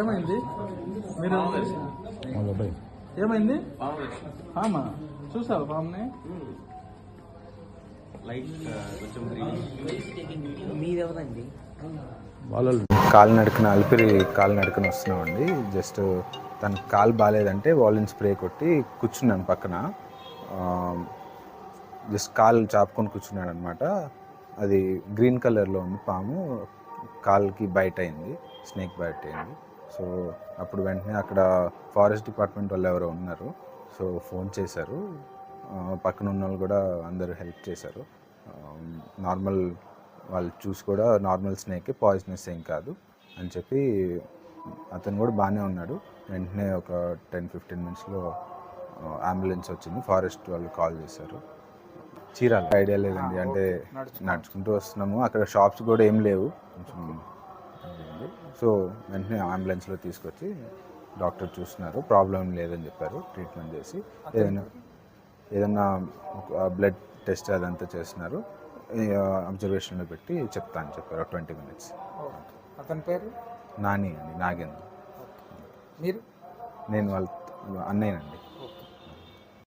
ఏమైంది? మీరు ఏమైంది? ఆమా చూసావా పాముని? మీరెవరండి? కాలు నడుకున అలిపిరి కాలు నడుకుని వస్తున్నామండి. జస్ట్ తన కాలు బాగాలేదంటే వాలిన్ స్ప్రే కొట్టి కూర్చున్నాను పక్కన. జస్ట్ కాలు చాపుకొని కూర్చున్నాడు అనమాట అది గ్రీన్ కలర్లో ఉంది పాము. కాల్కి బయట అయింది. స్నేక్ బయట అయింది. సో అప్పుడు వెంటనే అక్కడ ఫారెస్ట్ డిపార్ట్మెంట్ వాళ్ళు ఎవరో ఉన్నారు. సో ఫోన్ చేశారు. పక్కన ఉన్న వాళ్ళు కూడా అందరూ హెల్ప్ చేశారు. నార్మల్ వాళ్ళు చూసి కూడా నార్మల్ స్నేకే పాయిజనస్ ఏం కాదు అని చెప్పి అతను కూడా బాగానే ఉన్నాడు. వెంటనే ఒక టెన్ ఫిఫ్టీన్ మినిట్స్లో అంబులెన్స్ వచ్చింది. ఫారెస్ట్ వాళ్ళు కాల్ చేశారు. చీరాల. ఐడియా లేదండి. అంటే నడుచుకుంటూ వస్తున్నాము. అక్కడ షాప్స్ కూడా ఏం లేవు. కొంచెం. సో వెంటనే అంబులెన్స్లో తీసుకొచ్చి డాక్టర్ చూస్తున్నారు. ప్రాబ్లం లేదని చెప్పారు. ట్రీట్మెంట్ చేసి ఏదైనా ఏదైనా బ్లడ్ టెస్ట్ అదంతా చేస్తున్నారు. అబ్జర్వేషన్లో పెట్టి చెప్తాను చెప్పారు. ట్వంటీ మినిట్స్ అతని పేరు? నాని అండి. నాగేంద్ర. మీరు? నేను వాళ్ళ అన్నయ్యనండి.